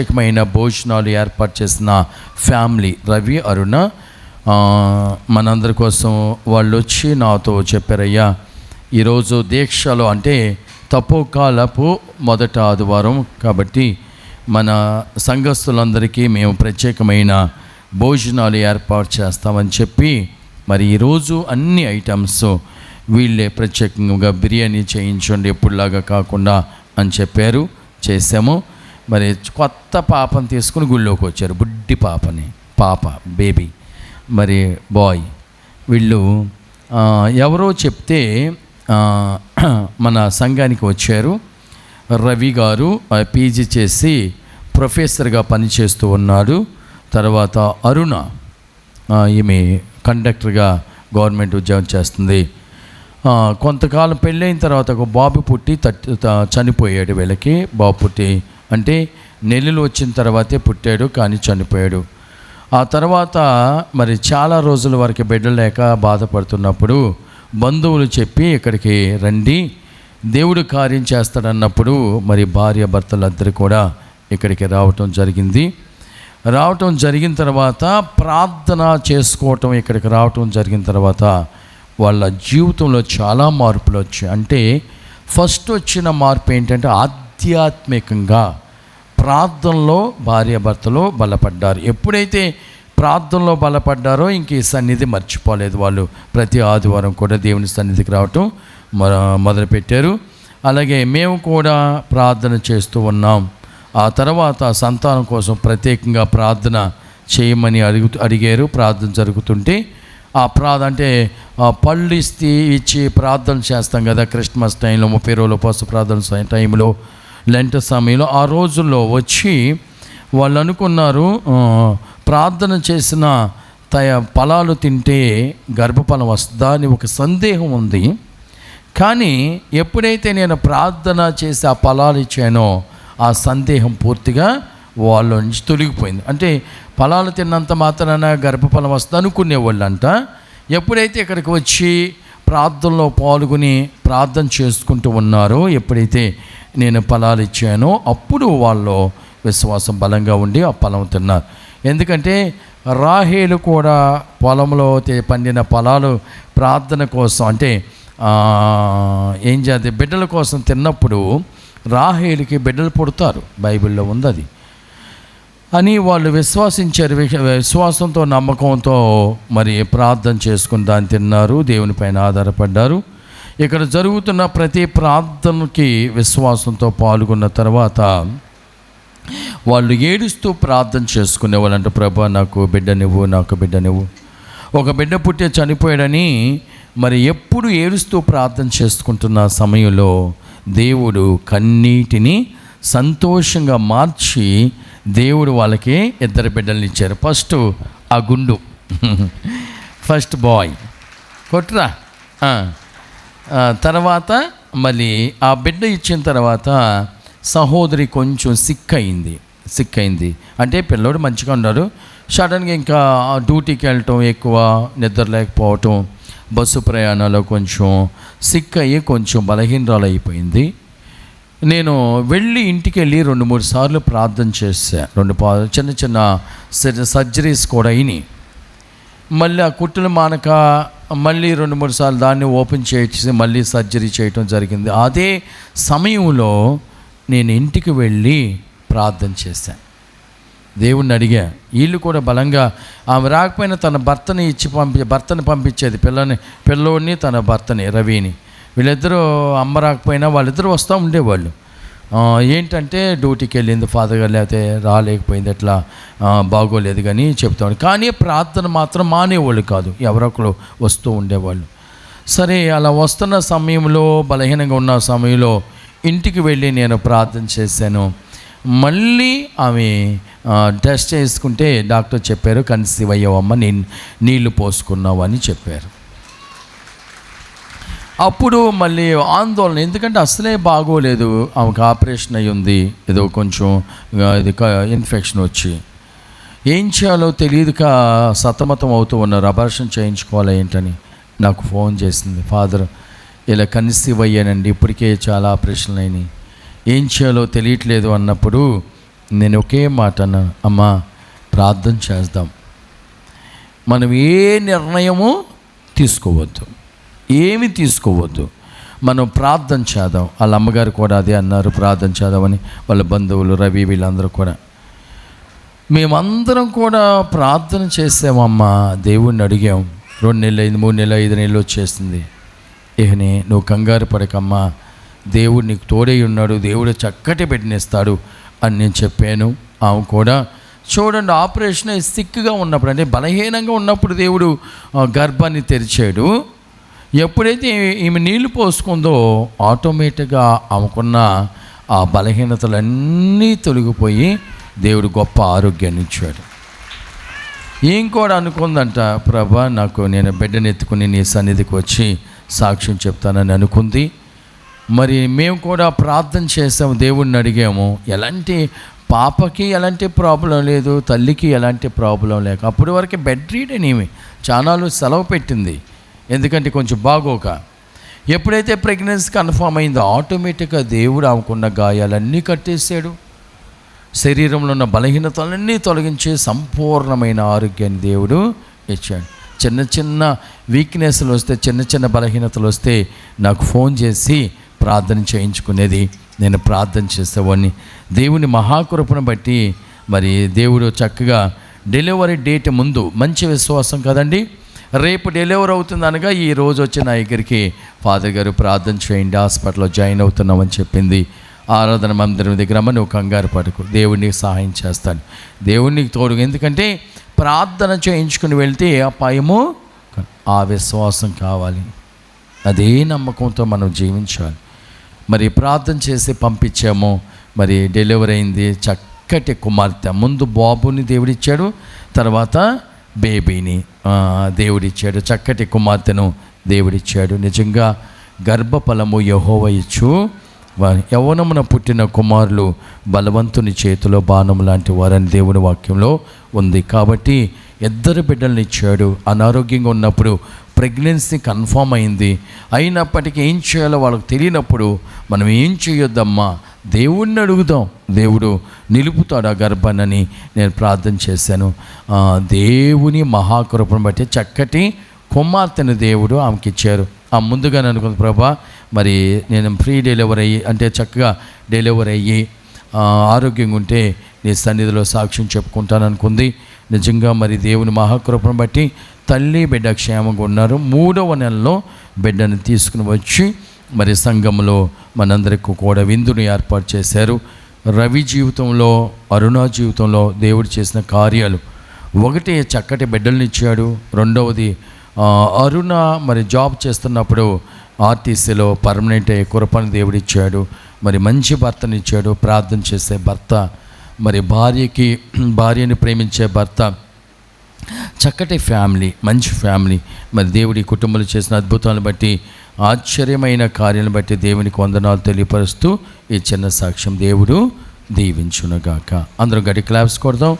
ప్రత్యేకమైన భోజనాలు ఏర్పాటు చేసిన ఫ్యామిలీ రవి అరుణ మనందరి కోసం వాళ్ళు వచ్చి నాతో చెప్పారయ్యా ఈరోజు దీక్షలో అంటే తపోకాలపు మొదట ఆదివారం కాబట్టి మన సంఘస్థులందరికీ మేము ప్రత్యేకమైన భోజనాలు ఏర్పాటు చేస్తామని చెప్పి మరి ఈరోజు అన్ని ఐటమ్స్ వీళ్ళే ప్రత్యేకంగా బిర్యానీ చేయించండి ఎప్పుడులాగా కాకుండా అని చెప్పారు చేసాము మరి కొత్త పాపను తీసుకుని గుళ్ళోకి వచ్చారు. బుడ్డి పాపని పాప బేబీ మరి బాయ్. వీళ్ళు ఎవరో చెప్తే మన సంఘానికి వచ్చారు. రవి గారు పీజీ చేసి ప్రొఫెసర్గా పనిచేస్తూ ఉన్నాడు. తర్వాత అరుణ ఈమె కండక్టర్గా గవర్నమెంట్ ఉద్యోగం చేస్తుంది. కొంతకాలం పెళ్ళైన తర్వాత ఒక బాబు పుట్టి తట్టి చనిపోయాడు వీళ్ళకి. బాబు పుట్టి అంటే నెలలు వచ్చిన తర్వాతే పుట్టాడు కానీ చనిపోయాడు. ఆ తర్వాత మరి చాలా రోజుల వరకు బిడ్డ లేక బాధపడుతున్నప్పుడు బంధువులు చెప్పి ఇక్కడికి రండి దేవుడు కార్యం చేస్తాడన్నప్పుడు మరి భార్య భర్తలందరూ కూడా ఇక్కడికి రావటం జరిగింది. రావటం జరిగిన తర్వాత ప్రార్థన చేసుకోవటం ఇక్కడికి రావటం జరిగిన తర్వాత వాళ్ళ జీవితంలో చాలా మార్పులు వచ్చాయి. అంటే ఫస్ట్ వచ్చిన మార్పు ఏంటంటే ఆధ్యాత్మికంగా ప్రార్థనలో భార్యాభర్తలు బలపడ్డారు. ఎప్పుడైతే ప్రార్థనలో బలపడ్డారో ఇంక ఈ సన్నిధి మర్చిపోలేదు వాళ్ళు. ప్రతి ఆదివారం కూడా దేవుని సన్నిధికి రావటం మొదలుపెట్టారు. అలాగే మేము కూడా ప్రార్థన చేస్తూ ఉన్నాం. ఆ తర్వాత సంతానం కోసం ప్రత్యేకంగా ప్రార్థన చేయమని అడుగు అడిగారు. ప్రార్థన జరుగుతుంటే ఆ ప్రార్థ అంటే ఆ పళ్ళు ఇస్తే ఇచ్చి ప్రార్థన చేస్తాం కదా క్రిస్మస్ టైంలో ముప్పై రోజుల పోస్ట్ ప్రార్థన టైంలో. లెంట సమయంలో ఆ రోజుల్లో వచ్చి వాళ్ళు అనుకున్నారు ప్రార్థన చేసిన తయ ఫలాలు తింటే గర్భఫలం వస్తుందా అని ఒక సందేహం ఉంది. కానీ ఎప్పుడైతే నేను ప్రార్థన చేసి ఆ ఫలాలు ఇచ్చానో ఆ సందేహం పూర్తిగా వాళ్ళ నుంచి తొలగిపోయింది. అంటే ఫలాలు తిన్నంత మాత్రాన గర్భఫలం వస్తుంది అనుకునేవాళ్ళంట. ఎప్పుడైతే ఇక్కడికి వచ్చి ప్రార్థనలో పాల్గొని ప్రార్థన చేసుకుంటూ ఉన్నారో ఎప్పుడైతే నేను ఫలాలు ఇచ్చాను అప్పుడు వాళ్ళు విశ్వాసం బలంగా ఉండి ఆ ఫలం తిన్నారు. ఎందుకంటే రాహేలు కూడా పొలంలో పండిన ఫలాలు ప్రార్థన కోసం అంటే ఏం చేద్దాం బిడ్డల కోసం తిన్నప్పుడు రాహేలుకి బిడ్డలు పుడతారు. బైబిల్లో ఉంది అది అని వాళ్ళు విశ్వాసించారు. విశ్వాసంతో నమ్మకంతో మరి ప్రార్థన చేసుకుని దాన్ని తిన్నారు. దేవునిపైన ఆధారపడ్డారు. ఇక్కడ జరుగుతున్న ప్రతి ప్రార్థనకి విశ్వాసంతో పాల్గొన్న తర్వాత వాళ్ళు ఏడుస్తూ ప్రార్థన చేసుకునే వాళ్ళంట ప్రభా నాకు బిడ్డ నువ్వు నాకు బిడ్డ నువ్వు. ఒక బిడ్డ పుట్టే చనిపోయాడని మరి ఎప్పుడు ఏడుస్తూ ప్రార్థన చేసుకుంటున్న సమయంలో దేవుడు కన్నీటిని సంతోషంగా మార్చి దేవుడు వాళ్ళకి ఇద్దరు బిడ్డల్ని ఇచ్చారు. ఫస్ట్ ఆ గుండు. First boy. కొట్రా తర్వాత మళ్ళీ ఆ బిడ్డ ఇచ్చిన తర్వాత సహోదరి కొంచెం సిక్ అయింది సిక్ అయింది. అంటే పిల్లోడు మంచిగా ఉన్నారు సడన్గా ఇంకా డ్యూటీకి వెళ్ళటం ఎక్కువ నిద్ర లేకపోవటం బస్సు ప్రయాణాలు కొంచెం సిక్ అయ్యి కొంచెం బలహీనరాలు అయిపోయింది. నేను వెళ్ళి ఇంటికి వెళ్ళి రెండు మూడు సార్లు ప్రార్థన చేశాను రెండు పా చిన్న చిన్న సర్జ- సర్జరీస్ కూడా అయినాయి. మళ్ళీ ఆ కుట్టులు మానక మళ్ళీ రెండు మూడు సార్లు దాన్ని ఓపెన్ చేసి మళ్ళీ సర్జరీ చేయటం జరిగింది. అదే సమయంలో నేను ఇంటికి వెళ్ళి ప్రార్థన చేశాను. దేవుణ్ణి అడిగా వీళ్ళు కూడా బలంగా ఆమె రాకపోయినా తన భర్తని ఇచ్చి పంపి భర్తని పంపించేది పిల్లని పిల్లోడిని తన భర్తని రవిని. వీళ్ళిద్దరూ అమ్మ రాకపోయినా వాళ్ళిద్దరూ వస్తూ ఉండేవాళ్ళు. ఏంటంటే డ్యూటీకి వెళ్ళింది ఫాదర్ గారు లేకపోతే రాలేకపోయింది ఎట్లా? బాగోలేదు కానీ చెప్తాను. కానీ ప్రార్థన మాత్రం మానేవాళ్ళు కాదు. ఎవరొకరు వస్తూ ఉండేవాళ్ళు. సరే అలా వస్తున్న సమయంలో బలహీనంగా ఉన్న సమయంలో ఇంటికి వెళ్ళి నేను ప్రార్థన చేశాను. మళ్ళీ ఆమె టెస్ట్ చేసుకుంటే డాక్టర్ చెప్పారు కన్సీవ్ అయ్యావమ్మ నేను నీళ్ళు పోసుకున్నావు అని చెప్పారు. అప్పుడు మళ్ళీ ఆందోళన ఎందుకంటే అసలే బాగోలేదు ఆమెకు ఆపరేషన్ అయ్యి ఉంది ఏదో కొంచెం ఇది ఇన్ఫెక్షన్ వచ్చి. ఏం చేయాలో తెలియదుక సతమతం అవుతూ ఉన్నారు అపరేషన్ చేయించుకోవాలి ఏంటని. నాకు ఫోన్ చేసింది ఫాదర్ ఇలా కన్సీవ్ అయ్యానండి ఇప్పటికే చాలా ఆపరేషన్లు అయినాయి. ఏం చేయాలో తెలియట్లేదు అన్నప్పుడు నేను ఒకే మాట అమ్మ అమ్మా ప్రార్థన చేద్దాం. మనం ఏ నిర్ణయము తీసుకోవద్దు. ఏమి తీసుకోవద్దు. మనం ప్రార్థన చేద్దాం. వాళ్ళ అమ్మగారు కూడా అదే అన్నారు ప్రార్థన చేద్దామని. వాళ్ళ బంధువులు రవి వీళ్ళందరూ కూడా. మేమందరం కూడా ప్రార్థన చేసామమ్మా. దేవుణ్ణి అడిగాం. రెండు నెలలు ఐదు మూడు నెలలు ఐదు నెలలు వచ్చేసింది. ఇహనే నువ్వు కంగారు పడకమ్మా. దేవుడు నీకు తోడై ఉన్నాడు దేవుడు చక్కటి పెట్టినేస్తాడు అని నేను చెప్పాను. ఆమె కూడా చూడండి ఆపరేషన్ సిక్గా ఉన్నప్పుడు అంటే బలహీనంగా ఉన్నప్పుడు దేవుడు గర్భాన్ని తెరిచాడు. ఎప్పుడైతే ఈమె నీళ్ళు పోసుకుందో ఆటోమేటిక్గా ఆమెకున్న ఆ బలహీనతలన్నీ తొలగిపోయి దేవుడు గొప్ప ఆరోగ్యాన్ని ఇచ్చాడు. ఏం కూడా అనుకుందంట ప్రభా నాకు నేను బిడ్డను ఎత్తుకుని నీ సన్నిధికి వచ్చి సాక్ష్యం చెప్తానని అనుకుంది. మరి మేము కూడా ప్రార్థన చేసాము దేవుణ్ణి అడిగాము. ఎలాంటి పాపకి ఎలాంటి ప్రాబ్లం లేదు తల్లికి ఎలాంటి ప్రాబ్లం లేక అప్పటి వరకు బెడ్ రీడ్ అనేమి చాలాలు సెలవు పెట్టింది. ఎందుకంటే కొంచెం బాగోక. ఎప్పుడైతే ప్రెగ్నెన్సీ కన్ఫామ్ అయిందో ఆటోమేటిక్గా దేవుడు ఆమెకున్న గాయాలన్నీ కట్టేశాడు. శరీరంలో ఉన్న బలహీనతలన్నీ తొలగించే సంపూర్ణమైన ఆరోగ్యాన్ని దేవుడు ఇచ్చాడు. చిన్న చిన్న వీక్నెస్లు వస్తే చిన్న చిన్న బలహీనతలు వస్తే నాకు ఫోన్ చేసి ప్రార్థన చేయించుకునేది. నేను ప్రార్థన చేసేవాడిని. దేవుని మహాకృపను బట్టి మరి దేవుడు చక్కగా డెలివరీ డేట్ ముందు మంచి విశ్వాసం కదండి? రేపు డెలివరీ అవుతుంది అనగా ఈ రోజు వచ్చి నా దగ్గరికి ఫాదర్ గారు ప్రార్థన చేయండి హాస్పిటల్లో జాయిన్ అవుతున్నామని చెప్పింది. ఆరాధన మందిరం దగ్గర అమ్మ నువ్వు కంగారు పడుకు. దేవుడికి సహాయం చేస్తాడు దేవుడికి తోడు. ఎందుకంటే ప్రార్థన చేయించుకుని వెళ్తే అపాయము ఆ విశ్వాసం కావాలి. అదే నమ్మకంతో మనం జీవించాలి. మరి ప్రార్థన చేసి పంపించాము. మరి డెలివరీ అయింది చక్కటి కుమార్తె. ముందు బాబుని దేవుడిచ్చాడు. తర్వాత బేబీని దేవుడిచ్చాడు. చక్కటి కుమార్తెను దేవుడిచ్చాడు. నిజంగా గర్భఫలము యహోవ ఇచ్చు. యవనమున యవ్వనమున పుట్టిన కుమారులు బలవంతుని చేతిలో బాణం లాంటి వారని దేవుని వాక్యంలో ఉంది. కాబట్టి ఇద్దరు బిడ్డల్ని ఇచ్చాడు. అనారోగ్యంగా ఉన్నప్పుడు ప్రెగ్నెన్సీ కన్ఫామ్ అయింది. అయినప్పటికీ ఏం చేయాలో వాళ్ళకి తెలియనప్పుడు మనం ఏం చేయొద్దమ్మా? దేవుణ్ణి అడుగుదాం. దేవుడు నిలుపుతాడు ఆ గర్భాన్ని నేను ప్రార్థన చేశాను. దేవుని మహాకృపను బట్టి చక్కటి కుమార్తెను దేవుడు ఆమెకి ఇచ్చారు ఆ ముందుగానే అనుకుంది ప్రభా మరి నేను ఫ్రీ డెలివరీ అయ్యి అంటే చక్కగా డెలివరీ అయ్యి ఆరోగ్యంగా ఉంటే నీ సన్నిధిలో సాక్ష్యం చెప్పుకుంటాను అనుకుంది నిజంగా మరి దేవుని మహాకృపను బట్టి తల్లి బిడ్డ క్షేమంగా ఉన్నారు మూడవ నెలలో బిడ్డను తీసుకుని వచ్చి మరి సంఘంలో మనందరికీ కూడా విందును ఏర్పాటు చేశారు. రవి జీవితంలో అరుణ జీవితంలో దేవుడు చేసిన కార్యాలు. ఒకటి చక్కటి బిడ్డల్ని ఇచ్చాడు. రెండవది అరుణ మరి జాబ్ చేస్తున్నప్పుడు ఆర్టీసీలో పర్మనెంట్ అయ్యే కురపని దేవుడు ఇచ్చాడు. మరి మంచి భర్తనిచ్చాడు ప్రార్థన చేసే భర్త. మరి భార్యకి భార్యని ప్రేమించే భర్త. చక్కటి ఫ్యామిలీ మంచి ఫ్యామిలీ. మరి దేవుడి కుటుంబాలు చేసిన అద్భుతాలను బట్టి ఆశ్చర్యమైన కార్యాలను బట్టి దేవునికి వందనాలు తెలియపరుస్తూ ఈ చిన్న సాక్ష్యం దేవుడు దీవించునుగాక. అందరం గట్టి క్లాప్స్ కొడదాం.